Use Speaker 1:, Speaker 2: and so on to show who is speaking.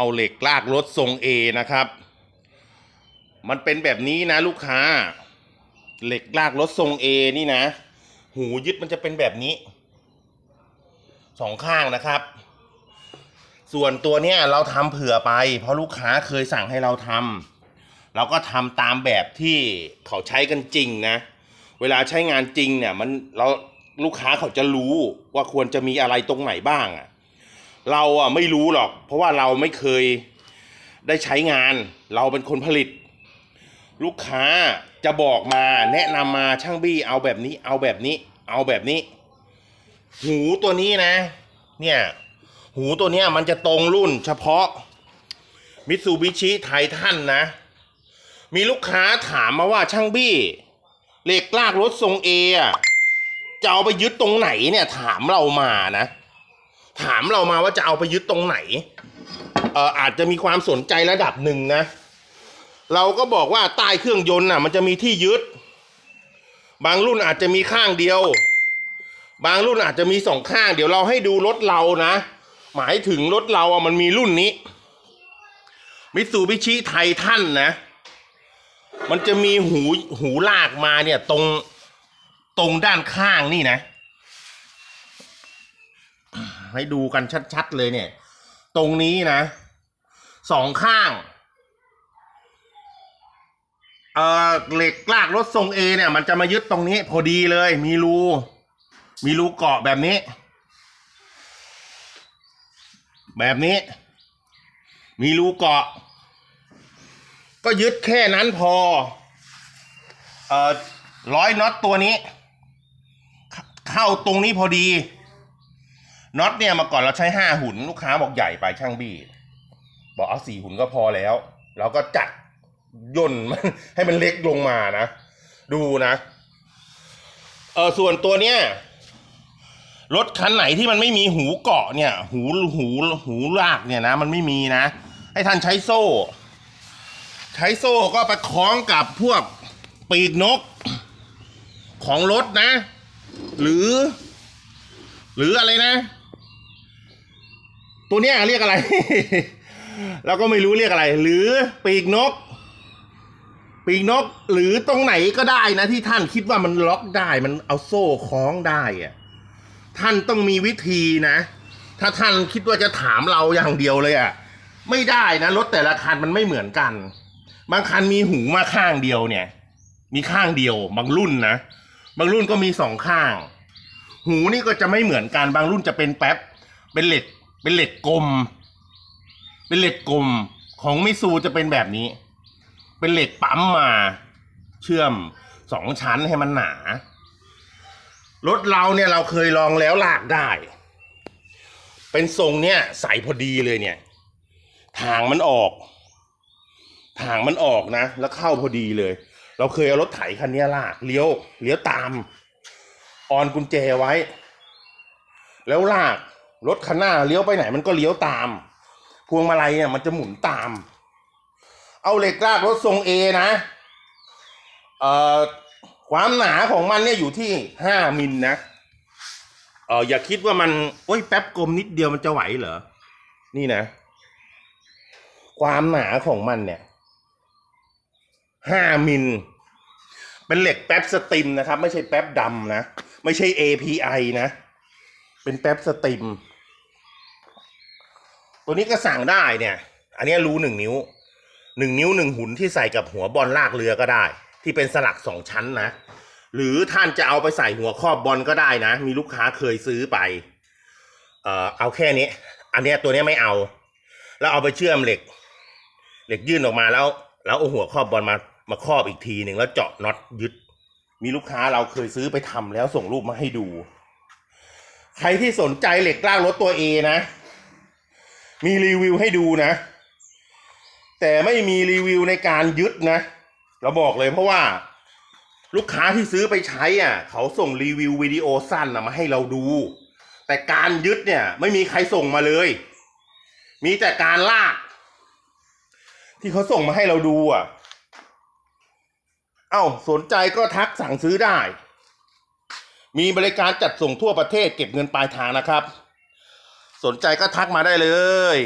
Speaker 1: เอาเหล็กลากรถทรง A นะครับ มันเป็นแบบนี้นะลูกค้า เหล็กลากรถทรง A นี่นะ หูยึดมันจะเป็นแบบนี้สองข้างนะครับ ส่วนตัวเนี้ยเราทำเผื่อไป เพราะลูกค้าเคยสั่งให้เราทำเราก็ทำตามแบบที่เขาใช้กันจริงนะ เวลาใช้งานจริงเนี่ยมันเราลูกค้าเขาจะรู้ว่าควรจะมีอะไรตรงไหนบ้างอะ เราอะไม่รู้หรอก เพราะว่าเราไม่เคยได้ใช้งาน เราเป็นคนผลิต ลูกค้าจะบอกมาแนะนำมาช่างบี้เอาแบบนี้ เอาแบบนี้ เอาแบบนี้ หูตัวนี้นะ เนี่ย หูตัวเนี้ยมันจะตรงรุ่นเฉพาะมิตซูบิชิไททันนะ มีลูกค้าถามมาว่าช่างบี้เหล็กลากรถทรงเอะจะเอาไปยึดตรงไหนเนี่ยถามเรามานะ ถามเรามาว่าจะเอาไปยึดตรงไหนเอ่ออาจจะมีความสนใจระดับหนึ่งนะ เราก็บอกว่าใต้เครื่องยนต์น่ะ มันจะมีที่ยึด บางรุ่นอาจจะมีข้างเดียว บางรุ่นอาจจะมีสองข้าง เดี๋ยวเราให้ดูรถเรานะ หมายถึงรถเราอะมันมีรุ่นนี้มิตซูบิชิไททันนะ มันจะมีหูหูลากมาเนี่ยตรงตรงด้านข้างนี่นะ ให้ดูกันชัดๆเลยเนี่ย ตรงนี้นะสองข้างเอ่อเหล็กลากรถทรงเอเนี่ย มันจะมายึดตรงนี้ พอดีเลย มีรู มีรูเกาะแบบนี้ แบบนี้ มีรูเกาะ ก็ยึดแค่นั้นพอ เอ่อร้อยน็อตตัวนี้ เข้าตรงนี้พอดี น็อตเนี่ยเมาก่อนเราใช้ห้าหุ่นลูกค้าบอกใหญ่ไปช่างบี้บอกเอาสี่หุ่นก็พอแล้ว เราก็จัดย่นมันให้มันเล็กลงมานะ ดูนะเออส่วนตัวเนี้ยรถคันไหนที่มันไม่มีหูเกาะเนี่ย หูหูหูลากเนี่ยนะ มันไม่มีนะ ให้ท่านใช้โซ่ ใช้โซ่ก็ไปคล้องกับพวกปีกนกของรถนะ หรือ หรืออะไรนะ ตัวเนี้ยเรียกอะไร เราก็ไม่รู้เรียกอะไร หรือปีกนก ปีกนกหรือตรงไหนก็ได้นะที่ท่านคิดว่ามันล็อกได้มันเอาโซ่คล้องได้อะท่านต้องมีวิธีนะ ถ้าท่านคิดว่าจะถามเราอย่างเดียวเลยอะไม่ได้นะรถแต่ละคันมันไม่เหมือนกัน บางคันมีหูมาข้างเดียวเนี่ย มีข้างเดียว บางรุ่นนะบางรุ่นก็มีสองข้าง หูนี่ก็จะไม่เหมือนกัน บางรุ่นจะเป็นแป๊บเป็นเหล็ก เป็นเหล็กกลม เป็นเหล็กกลมของมิซูจะเป็นแบบนี้ เป็นเหล็กปั๊มมา เชื่อมสองชั้นให้มันหนา รถเราเนี่ยเราเคยลองแล้วลากได้ เป็นทรงเนี่ยใสพอดีเลยเนี่ยทางมันออกทางมันออกนะ แล้วเข้าพอดีเลย เราเคยเอารถไถคันนี้ลากเลี้ยวเลี้ยวตามออนกุญแจไว้ แล้วลาก รถคันหน้าเลี้ยวไปไหนมันก็เลี้ยวตาม พวงมาลัยเนี่ยมันจะหมุนตาม เอาเหล็กลากรถทรงเอนะเอ่อความหนาของมันเนี่ยอยู่ที่ห้ามิลนะเอออย่าคิดว่ามันโอ้ยแป๊บกลมนิดเดียวมันจะไหวเหรอ นี่นะ ความหนาของมันเนี่ยห้ามิล เป็นเหล็กแป๊บสติมนะครับ ไม่ใช่แป๊บดำนะ ไม่ใช่ API นะ เป็นแป๊บสติม ตัวนี้ก็สั่งได้เนี่ย อันนี้รู้หนึ่งนิ้วหนึ่งนิ้วหนึ่งหุ่นที่ใส่กับหัวบอลลากเรือก็ได้ ที่เป็นสลักสองชั้นนะ หรือท่านจะเอาไปใส่หัวครอบบอลก็ได้นะ มีลูกค้าเคยซื้อไป เอ่อเอาแค่นี้ อันนี้ตัวนี้ไม่เอา แล้วเอาไปเชื่อมเหล็ก เหล็กยื่นออกมาแล้ว แล้วเอาหัวครอบบอลมามาครอบอีกทีหนึ่งแล้วเจาะน็อตยึด มีลูกค้าเราเคยซื้อไปทำแล้วส่งรูปมาให้ดู ใครที่สนใจเหล็กลากรถตัวเอนะ มีรีวิวให้ดูนะ แต่ไม่มีรีวิวในการยึดนะ เราบอกเลยเพราะว่า ลูกค้าที่ซื้อไปใช้อะ เขาส่งรีวิววิดีโอสั้นมาให้เราดู แต่การยึดเนี่ย ไม่มีใครส่งมาเลย มีแต่การลาก ที่เขาส่งมาให้เราดูอะ เอ้าสนใจก็ทักสั่งซื้อได้ มีบริการจัดส่งทั่วประเทศเก็บเงินปลายทางนะครับ สนใจก็ทักมาได้เลย